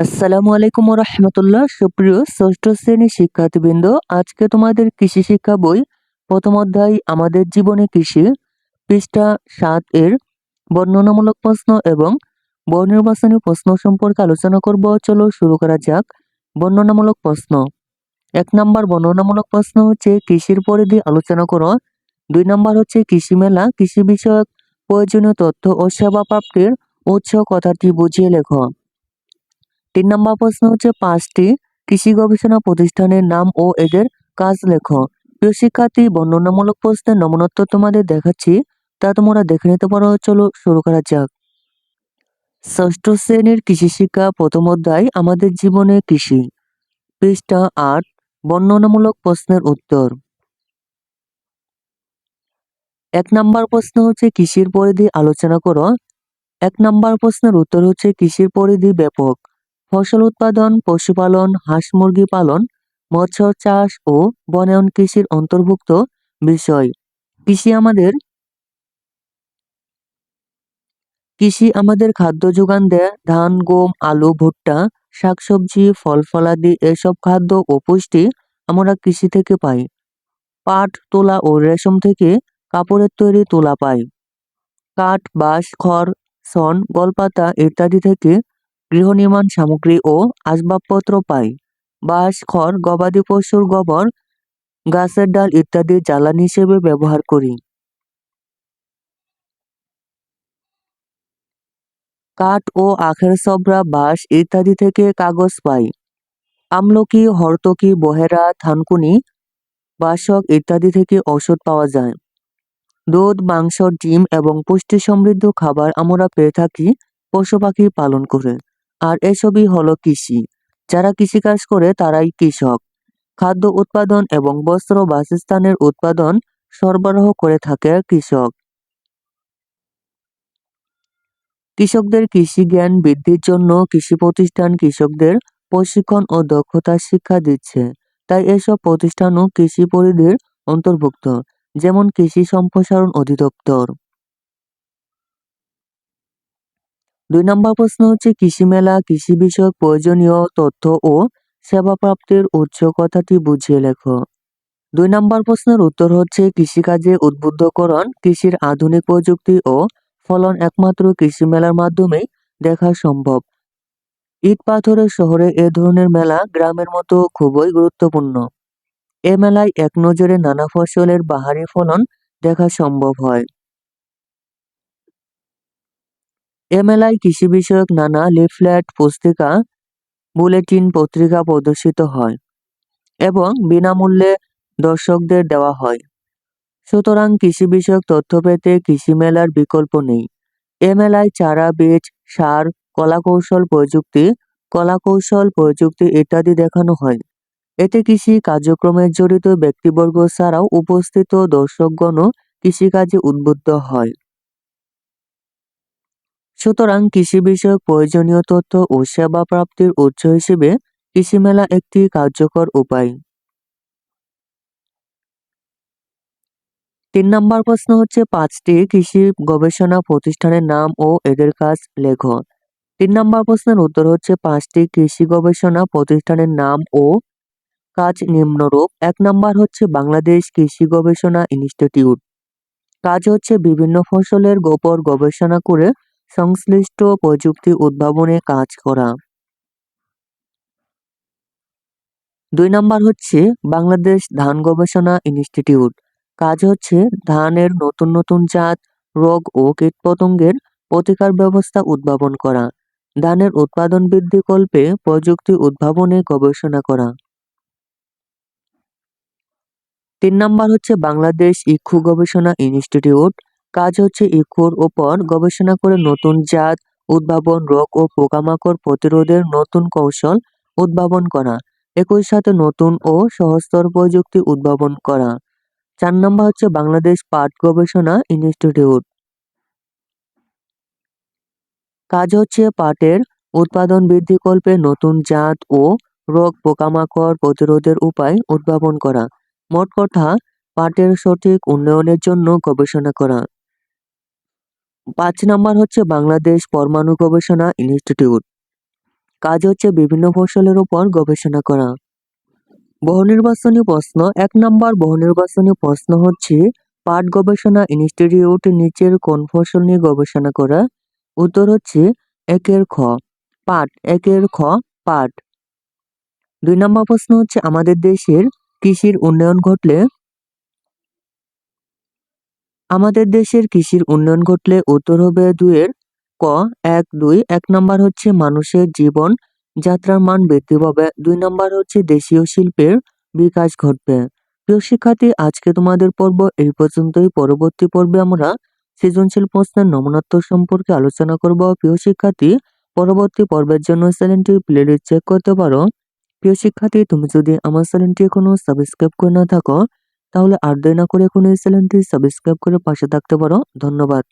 আসসালামু আলাইকুম রহমতুল্লাহ। সুপ্রিয় ষষ্ঠ শ্রেণির শিক্ষার্থীবৃন্দ, আজকে তোমাদের কৃষি শিক্ষা বই, প্রথম অধ্যায়, আমাদের জীবনে কৃষি, পৃষ্ঠা সাত এর বর্ণনামূলক প্রশ্ন এবং বর্ণনির্বাচনী প্রশ্ন সম্পর্কে আলোচনা করব। চলো শুরু করা যাক। বর্ণনামূলক প্রশ্ন। এক নম্বর বর্ণনামূলক প্রশ্ন হচ্ছে, কৃষির পরিধি আলোচনা করো। দুই নম্বর হচ্ছে, কৃষি মেলা, কৃষি বিষয়ক প্রয়োজনীয় তথ্য ও সেবা প্রাপ্তির উৎস কথাটি বুঝিয়ে লেখো। তিন নম্বর প্রশ্ন হচ্ছে পাঁচটি কৃষি গবেষণা প্রতিষ্ঠানের নাম ও এদের কাজ লেখো। প্রিয় শিক্ষার্থী, বর্ণনামূলক প্রশ্নের নমনত্ব তোমাদের দেখাচ্ছি, তা তোমরা দেখে নিতে পারো। চলো শুরু করা যাক। ষষ্ঠ শ্রেণির কৃষি শিক্ষা প্রথম অধ্যায়, আমাদের জীবনে কৃষি। পৃষ্ঠা আট, বর্ণনামূলক প্রশ্নের উত্তর। এক নম্বর প্রশ্ন হচ্ছে কৃষির পরিধি আলোচনা করো। এক নম্বর প্রশ্নের উত্তর হচ্ছে কৃষির পরিধি ব্যাপক। ফসল উৎপাদন, পশুপালন, হাঁস মুরগি পালন, মৎস্য চাষ ও বনায়ন কৃষির অন্তর্ভুক্ত বিষয়। কৃষি আমাদের কৃষি আমাদের খাদ্য যোগান দেয়। ধান, গম, আলু, ভুট্টা, শাকসবজি, ফল, ফলাদি, এসব খাদ্য ও পুষ্টি আমরা কৃষি থেকে পাই। পাট, তোলা ও রেশম থেকে কাপড়ের তৈরি তোলা পাই। কাঠ, বাঁশ, খড়, সন, গলপাতা ইত্যাদি থেকে গৃহ নির্মাণ সামগ্রী ও আসবাবপত্র পাই। বাঁশ, খড়, গবাদি পশুর গোবর, গাছের ডাল ইত্যাদি জ্বালানি হিসেবে ব্যবহার করি। কাঠ ও আখের সবরা, বাঁশ ইত্যাদি থেকে কাগজ পাই। আমলকি, হরতকি, বহেরা, থানকুনি, বাসক ইত্যাদি থেকে ঔষধ পাওয়া যায়। দুধ, মাংস, ডিম এবং পুষ্টি সমৃদ্ধ খাবার আমরা পেয়ে থাকি পশু পাখি পালন করে। আর এসবই হলো কৃষি। যারা কৃষিকাজ করে তারাই কৃষক। খাদ্য উৎপাদন এবং বস্ত্র বাসস্থানের উৎপাদন সরবরাহ করে থাকে কৃষক। কৃষকদের কৃষি জ্ঞান বৃদ্ধির জন্য কৃষি প্রতিষ্ঠান কৃষকদের প্রশিক্ষণ ও দক্ষতা শিক্ষা দিচ্ছে। তাই এসব প্রতিষ্ঠানও কৃষি পরিধির অন্তর্ভুক্ত, যেমন কৃষি সম্প্রসারণ অধিদপ্তর। দুই নম্বর প্রশ্ন হচ্ছে, কৃষি মেলা, কৃষি বিষয়ক প্রয়োজনীয় তথ্য ও সেবা প্রাপ্তির উৎস কথাটি বুঝিয়ে লেখো। দুই নম্বর প্রশ্নের উত্তর হচ্ছে, কৃষিকাজে উদ্বুদ্ধকরণ, কৃষির আধুনিক প্রযুক্তি ও ফলন একমাত্র কৃষি মেলার মাধ্যমে দেখা সম্ভব। ইট পাথরের শহরে এ ধরনের মেলা গ্রামের মতো খুবই গুরুত্বপূর্ণ। এ মেলায় এক নজরে নানা ফসলের বাহারি ফলন দেখা সম্ভব হয়। এ মেলায় কৃষি বিষয়ক নানা লিফলেট পুস্তিকা, বুলেটিন পত্রিকা প্রদর্শিত হয় এবং বিনামূল্যে দর্শকদের দেওয়া হয়। সুতরাং কৃষি বিষয়ক তথ্য পেতে কৃষি মেলার বিকল্প নেই। এ মেলায় চারা, বীজ, সার, কলাকৌশল প্রযুক্তি কলাকৌশল প্রযুক্তি ইত্যাদি দেখানো হয়। এতে কৃষি কার্যক্রমে জড়িত ব্যক্তিবর্গ ছাড়াও উপস্থিত দর্শকগণও কৃষিকাজে উদ্বুদ্ধ হয়। সুতরাং কৃষি বিষয়ক প্রয়োজনীয় তথ্য ও সেবা প্রাপ্তির উৎস হিসেবে কৃষি মেলা একটি কার্যকর উপায়। তিন নম্বর প্রশ্ন হচ্ছে, পাঁচটি কৃষি গবেষণা প্রতিষ্ঠানের নাম ও এদের কাজ লেখ। তিন নম্বর প্রশ্নের উত্তর হচ্ছে, পাঁচটি কৃষি গবেষণা প্রতিষ্ঠানের নাম ও কাজ নিম্নরূপ। এক নম্বর হচ্ছে, বাংলাদেশ কৃষি গবেষণা ইনস্টিটিউট। কাজ হচ্ছে বিভিন্ন ফসলের গোপর গবেষণা করে সংশ্লিষ্ট প্রযুক্তি উদ্ভাবনে কাজ করা। দুই নম্বর হচ্ছে বাংলাদেশ ধান গবেষণা ইনস্টিটিউট। কাজ হচ্ছে ধানের নতুন নতুন জাত, রোগ ও কীটপতঙ্গের প্রতিকার ব্যবস্থা উদ্ভাবন করা, ধানের উৎপাদন বৃদ্ধি কল্পে প্রযুক্তি উদ্ভাবনে গবেষণা করা। তিন নম্বর হচ্ছে বাংলাদেশ ইক্ষু গবেষণা ইনস্টিটিউট। কাজ হচ্ছে ইক্ষুর ওপর গবেষণা করে নতুন জাত, উদ্ভাবন রোগ ও পোকামাকড় প্রতিরোধের নতুন কৌশল উদ্ভাবন করা, একই সাথে নতুন ও সহজতর প্রযুক্তি উদ্ভাবন করা। চার নম্বর হচ্ছে বাংলাদেশ পাট গবেষণা ইনস্টিটিউট। কাজ হচ্ছে পাটের উৎপাদন বৃদ্ধি কল্পে নতুন জাত ও রোগ পোকামাকড় প্রতিরোধের উপায় উদ্ভাবন করা। মোট কথা, পাটের সঠিক উন্নয়নের জন্য গবেষণা করা। পাঁচ নম্বর হচ্ছে বাংলাদেশ পরমাণু গবেষণা ইনস্টিটিউট। কাজ হচ্ছে বিভিন্ন ফসলের উপর গবেষণা করা। বহু নির্বাচনী প্রশ্ন, এক নম্বর বহু নির্বাচনী প্রশ্ন হচ্ছে, পাট গবেষণা ইনস্টিটিউট নিচের কোন ফসল নিয়ে গবেষণা করা? উত্তর হচ্ছে, একের খ। পাট, একের খ, পাট। দুই নম্বর প্রশ্ন হচ্ছে, আমাদের দেশের কৃষির উন্নয়ন ঘটলে আমাদের দেশের কৃষির উন্নয়ন ঘটলে উত্তর হবে দুইয়ের। ক, এক, দুই। এক নম্বর হচ্ছে মানুষের জীবন যাত্রার মান বৃদ্ধি পাবে। দুই নম্বর হচ্ছে দেশীয় শিল্পের বিকাশ ঘটবে। প্রিয় শিক্ষার্থী, আজকে তোমাদের পর্ব এই পর্যন্তই। পরবর্তী পর্বে আমরা সৃজনশীল প্রশ্নের নমনাত্মক সম্পর্কে আলোচনা করব। প্রিয় শিক্ষার্থী, পরবর্তী পর্বের জন্য চ্যানেলটি প্লেলিস্ট চেক করতে পারো। প্রিয় শিক্ষার্থী, তুমি যদি আমার চ্যানেলটি এখনও সাবস্ক্রাইব করে না থাকো তাহলে আর দেরি না করে এখন এই চ্যানেলটি সাবস্ক্রাইব করে পাশে থাকতে পারো। ধন্যবাদ।